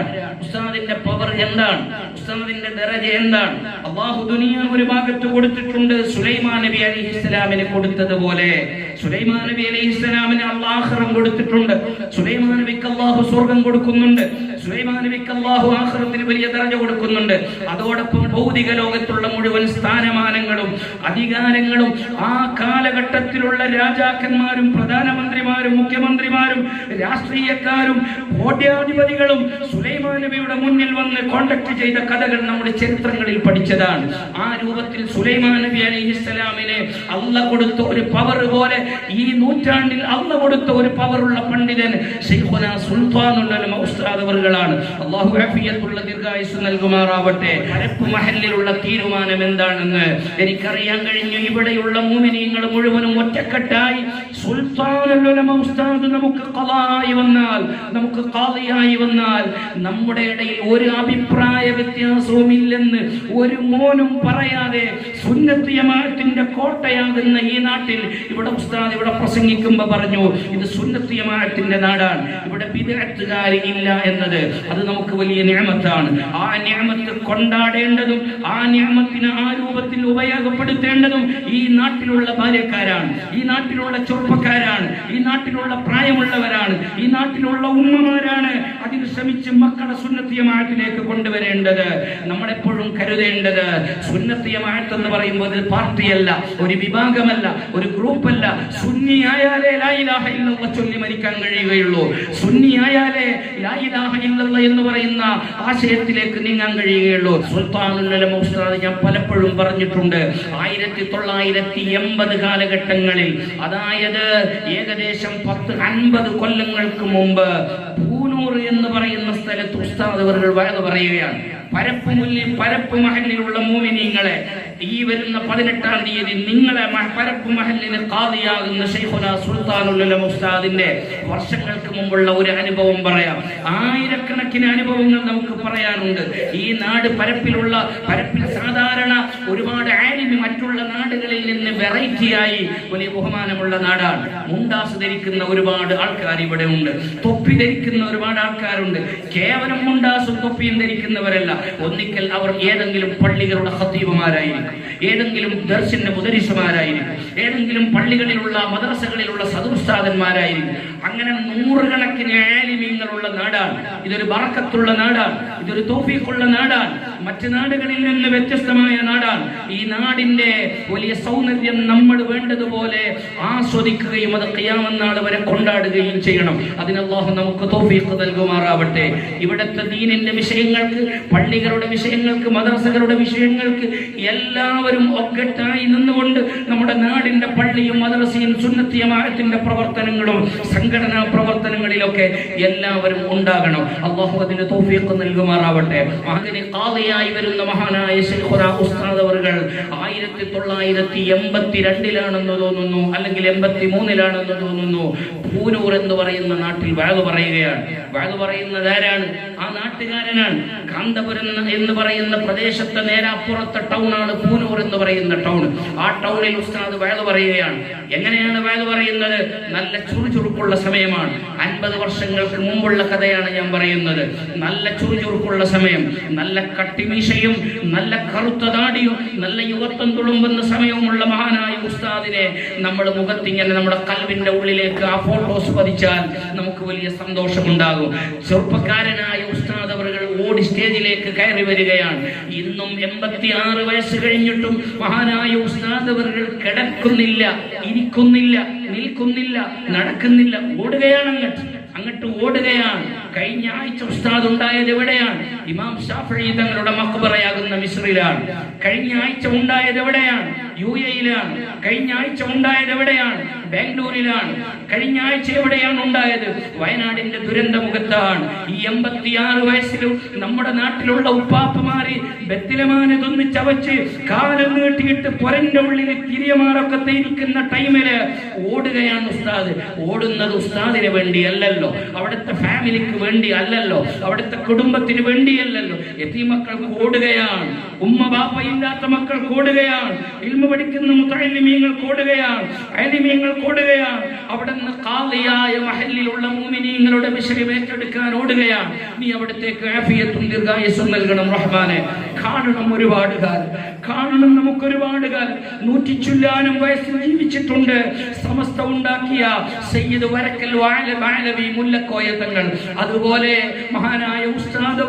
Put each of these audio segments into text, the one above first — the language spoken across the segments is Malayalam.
ഉസ്താദിന്റെ പവർ എന്താണ്? ഉസ്താദിന്റെ ദറജ എന്താണ്? അള്ളാഹു ദുനിയ ഒരു ഭാഗത്ത് കൊടുത്തിട്ടുണ്ട് സുലൈമാൻ നബി അലൈഹി ഇസ്ലാമിന് കൊടുത്തതുപോലെ. സുലൈമാൻ നബി അലൈഹി ഇസ്ലാമിന് അള്ളാഹ്റം കൊടുത്തിട്ടുണ്ട്. സുലൈമാൻ നബിക്ക് അള്ളാഹു സ്വർഗം കൊടുക്കുന്നുണ്ട്. സുലൈമാൻ നബിക്ക് അള്ളാഹു ആഹ്റത്തിന് വലിയ ദറജ കൊടുക്കുന്നുണ്ട്. അതോടൊപ്പം ഭൗതിക ലോകത്തുള്ള മുഴുവൻ സ്ഥാനമാനങ്ങളും അധികാരങ്ങളും ആ കാലഘട്ടത്തിലുള്ള രാജാക്കന്മാരും പ്രധാനമന്ത്രിമാരും മുഖ്യമന്ത്രിമാരും രാഷ്ട്രീയക്കാരും കോട്യാധിപതികളും സുലൈമാൻ നബിയുടെ മുന്നിൽ വന്ന് കോണ്ടാക്ട് ചെയ്ത കഥകൾ നമ്മുടെ ചരിത്രങ്ങളിൽ പഠിച്ചതാണ്. ആ രൂപത്തിൽ സുലൈമാൻ നബി അലൈഹിസ്സലാമിനെ അല്ല കൊടുത്ത ഒരു പവർ പോലെ ഈ നൂറ്റാണ്ടിൽ അല്ല കൊടുത്ത ഒരു പവറുള്ള പണ്ഡിതൻ ശൈഖുന സുൽത്താനുൽ ഉലമ ഉസ്താദ് അവറുകളാണ് അല്ലാഹു ദീർഘായുസ് നൽകുമാറാവട്ടെ. പരപ്പ് മഹലിലുള്ള തീരുമാനം എന്താണെന്ന് എനിക്കറിയാൻ കഴിഞ്ഞു. ഇവിടെയുള്ള മൂമിനിയങ്ങൾ മുഴുവനും ഒറ്റക്കെട്ടായി. സുൽത്താനുൽ ഉലമ ഉസ്താദ് നമുക്ക് ഖളായി വന്നാൽ നമുക്ക് ഖാദിയായി വന്നാൽ നമ്മുടെ ഇടയിൽ ഒരു അഭിപ്രായ വ്യത്യാസവുമില്ലെന്ന് ഒരു മോനും പറയാതെ സുന്നത്ത് ജമാഅത്തിന്റെ കോട്ടയാകുന്ന ഈ നാട്ടിൽ ഇവിടെ ഉസ്താദ് ഇവിടെ പ്രസംഗിക്കുമ്പോൾ പറഞ്ഞു ഇത് സുന്നത്ത് ജമാഅത്തിന്റെ നാടാണ്. ഇവിടെ ബിദഅത്തുകാർ ഇല്ല എന്നത് അത് നമുക്ക് വലിയ നിയമത്താണ്. ആ നിയമത്ത് കൊണ്ടാടേണ്ടതും ആ നിയമത്തിന് ആ രൂപത്തിൽ ഉപയോഗപ്പെടുത്തേണ്ടതും ഈ നാട്ടിലുള്ള ബാല്യക്കാരാണ് ഈ നാട്ടിലുള്ള ചെറുപ്പക്കാരാണ്. ഈ നാട്ടിലുള്ള പ്രായമുള്ളവരാണ്. ഈ നാട്ടിലുള്ള ഉമ്മമാരാണ് അതിന് ശ്രമിച്ച് മക്കളെ സുന്നത്തിയമായത്തിലേക്ക് കൊണ്ടുവരേണ്ടത്. നമ്മളെപ്പോഴും കരുതേണ്ടത് സുന്നത്തിയമായത്ത് എന്ന് പറയുമ്പോൾ ഒരു പാർട്ടിയല്ല ഒരു വിഭാഗമല്ല ഒരു ഗ്രൂപ്പല്ല. സുന്നിയായാലേ ഇല്ലല്ലാഹ് ചൊല്ലി മരിക്കാൻ കഴിയുകയുള്ളൂ. സുന്നിയായാലേ ഇല്ലല്ലാഹ് എന്ന് പറയുന്ന ആശയത്തിലേക്ക് നീങ്ങാൻ കഴിയുകയുള്ളൂ. സുൽത്താനുൽ ഉലമ ഉസ്താദ് ഞാൻ പലപ്പോഴും പറഞ്ഞിട്ടുണ്ട് ആയിരത്തി തൊള്ളായിരത്തി എൺപത് കാലഘട്ടങ്ങളിൽ അതായത് ഏകദേശം പത്ത് അൻപത് കൊല്ലങ്ങൾക്ക് മുമ്പ് കൂനൂർ എന്ന് പറയുന്ന സ്ഥലത്ത് ഉസ്താദ് അവരുടെ വഴക പറയുകയാണ്. പരപ്പ് മുല്ലി പരപ്പ് മഹലിലുള്ള മൂമിനീങ്ങളെ ഈ വരുന്ന പതിനെട്ടാം തീയതി നിങ്ങളെ പരപ്പ് മഹലിന് കാതിയാകുന്ന ഷെയ്ഖുന സുൽത്താനുൽ മുസ്താദിന്റെ വർഷങ്ങൾക്ക് മുമ്പുള്ള ഒരു അനുഭവം പറയാം. ആയിരക്കണക്കിന് അനുഭവങ്ങൾ നമുക്ക് പറയാനുണ്ട്. ഈ നാട് പരപ്പിലുള്ള പരപ്പിൽ സാധാരണ ഒരുപാട് ആലിമി മറ്റുള്ള നാടുകളിൽ നിന്ന് വെറൈറ്റിയായി വലിയ ബഹുമാനമുള്ള നാടാണ്. മുണ്ടാസ് ധരിക്കുന്ന ഒരുപാട് ആൾക്കാർ ഇവിടെ ഉണ്ട്. തൊപ്പി ധരിക്കുന്ന ഒരുപാട് ആൾക്കാരുണ്ട്. കേവലം മുണ്ടാസും തൊപ്പിയും ധരിക്കുന്നവരല്ല. ഒന്നിക്കൽ അവർ ഏതെങ്കിലും പള്ളികളുടെ ഹത്തീബുമാരായിരിക്കും ഏതെങ്കിലും ദർശന്റെ മുദരിസുമാരായിരിക്കും. ഏതെങ്കിലും പള്ളികളിലുള്ള മദ്രസകളിലുള്ള സദുസ്താദന്മാരായിരിക്കും. അങ്ങനെ നൂറുകണക്കിന് ആലിമീങ്ങളുള്ള നാടാണ്. ഇതൊരു ബറക്കത്തുള്ള നാടാണ്. ഇതൊരു തോഫീക്കുള്ള നാടാണ്. മറ്റു നാടുകളിൽ നിന്ന് വ്യത്യസ്തമായ നാടാണ്. ഈ നാടിന്റെ വലിയ സൗന്ദര്യം നമ്മൾ വേണ്ടതുപോലെ ആസ്വദിക്കുകയും അത് ഖിയാമന്നാൾ വരെ കൊണ്ടാടുകയും ചെയ്യണം. അതിന് അല്ലാഹു നമുക്ക് തോഫീക്ക് നൽകുമാറാവട്ടെ. ഇവിടുത്തെ ദീനിന്റെ വിഷയങ്ങൾക്ക് പള്ളികളുടെ വിഷയങ്ങൾക്ക് മദ്രസകളുടെ വിഷയങ്ങൾക്ക് എല്ലാവരും ഒക്കെട്ടായി നിന്നുകൊണ്ട് നമ്മുടെ നാടിന്റെ പള്ളിയും മദ്രസയും സുന്നത്തിയമായത്തിന്റെ പ്രവർത്തനങ്ങളും സംഘടനാ പ്രവർത്തനങ്ങളിലൊക്കെ എല്ലാവരും ഉണ്ടാകണം. അള്ളാഹു അതിന് തോഫിയൊക്കെ നൽകുമാറാവട്ടെ. അങ്ങനെ കാതയായി വരുന്ന മഹാനായ ഉസ്താദ് ആയിരത്തി തൊള്ളായിരത്തി എൺപത്തി രണ്ടിലാണെന്ന് തോന്നുന്നു അല്ലെങ്കിൽ എൺപത്തി മൂന്നിലാണെന്ന് തോന്നുന്നു. പൂനൂർ എന്ന് പറയുന്ന നാട്ടിൽ വാഴ പറയുകയാണ്. വാഴ പറയുന്നത് ആരാണ്? ആ നാട്ടുകാരനാണ്. കാന്തപുരം എന്ന് പറയുന്ന പ്രദേശത്തെ നേരാപ്പുറത്തെ ടൗണാണ് പൂനൂർ എന്ന് പറയുന്ന ടൗൺ. ആ ടൗണിൽ ഉസ്താദ് വാഴ പറയുകയാണ്. എങ്ങനെയാണ് വയത് പറയുന്നത്? നല്ല ചുറുചുറുക്കുള്ള സമയമാണ്. അൻപത് വർഷങ്ങൾക്ക് മുമ്പുള്ള കഥയാണ് ഞാൻ പറയുന്നത്. നല്ല ചുറുചുറുക്കുള്ള സമയം നല്ല കട്ടിമീശയും നല്ല കറുത്ത താടിയും നല്ല യുവത്വം തുളുമ്പുന്ന സമയവുമുള്ള മഹാനായ ഉസ്താദിനെ നമ്മൾ മുഖത്തിങ്ങനെ നമ്മുടെ കൽവിന്റെ ഉള്ളിലേക്ക് ആ ഫോട്ടോസ് പതിച്ചാൽ നമുക്ക് വലിയ സന്തോഷമുണ്ടാകും. ചെറുപ്പക്കാരനായ ഉസ്താദ് ഓടി സ്റ്റേജിലേക്ക് കയറി വരികയാണ്. ഇന്നും എൺപത്തി ആറ് വയസ്സ് കഴിഞ്ഞിട്ടും മഹാനായ ഉസ്താദ് കിടക്കുന്നില്ല ഇരിക്കുന്നില്ല നിൽക്കുന്നില്ല നടക്കുന്നില്ല ഓടുകയാണ് അങ്ങോട്ട്. അങ്ങോട്ട് ഓടുകയാണ്. കഴിഞ്ഞ ആഴ്ച ഉസ്താദ് ഉണ്ടായത് എവിടെയാണ്? ഇമാം ഷാഫി തങ്ങളുടെ മക്ബറയാകുന്ന മിസ്രിലാണ്. കഴിഞ്ഞ ആഴ്ച ഉണ്ടായത് എവിടെയാണ്? യു എയിലാണ് കഴിഞ്ഞ ആഴ്ച ഉണ്ടായത് എവിടെയാണ്? ബാംഗ്ലൂരിലാണ്. കഴിഞ്ഞ ആഴ്ച എവിടെയാണ് ഉണ്ടായത്? വയനാടിന്റെ ദുരന്ത മുഖത്താണ് ഈ എൺപത്തിയാറ് വയസ്സിലും നമ്മുടെ നാട്ടിലുള്ള ഉപ്പാപ്പമാര് ബത്തിലമാനെ തൊന്ന് ചവച്ച് കാലം നീട്ടിയിട്ട് പൊരന്റെ ഉള്ളിൽ തിരിയമാറൊക്കെ ഇരിക്കുന്ന ടൈമിൽ ഓടുകയാണ് ഉസ്താദ്. ഓടുന്നത് ഉസ്താദിന് വേണ്ടി അല്ലല്ലോ അവിടുത്തെ ഫാമിലിക്ക് വേണ്ടി അല്ലല്ലോ അവിടുത്തെ കുടുംബത്തിന് വേണ്ടിയല്ലല്ലോ. എത്തി മക്കൾക്ക് ഓടുകയാണ് ഉമ്മ ബാപ്പ ഇല്ലാത്ത മക്കൾ കൂടുകയാണ്. ഇൽമ പഠിക്കുന്ന മുത്തലിമീങ്ങൾ കൂടുകയാണ്. അലിമീങ്ങൾ കൂടുകയാണ്. അവിടെ നിന്ന് കാളിയായ മഹലിലുള്ള മൂമിനീങ്ങളുടെ വിഷയം ഏറ്റെടുക്കാൻ ഓടുകയാണ്. നീ അവിടത്തേക്ക് ആഫിയത്തും നൽകണം റഹ്മാനെ. കാണണം ഒരുപാട് കാലം. കാണണം നമുക്ക് ഒരുപാട് കാലം. നൂറ്റി ചുല്ലാനും വയസ്സിൽ ജീവിച്ചിട്ടുണ്ട്. സമസ്ത ഉണ്ടാക്കിയ സയ്യിദ് വരക്കൽ വാഴവി മുല്ലക്കോയ തങ്ങൾ. അതുപോലെ മഹാനായ ഉസ്താദ്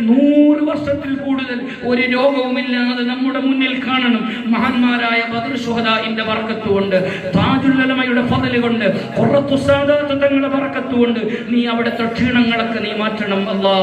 നൂറ് വർഷത്തിൽ കൂടുതൽ ഒരു രോഗവുമില്ലാതെ നമ്മുടെ മുന്നിൽ കാണണം. മഹാന്മാരായ ബദർ സുഹദാഇന്റെ ബർക്കത്തുകൊണ്ട് താജുല്ലമയുടെ ഫضل കൊണ്ട് ഖുറത്തു സാധാ തങ്ങളുടെ ബർക്കത്തുകൊണ്ട് നീ അവിടുത്തെ ക്ഷീണങ്ങളൊക്കെ നീ മാറ്റണം അല്ലാ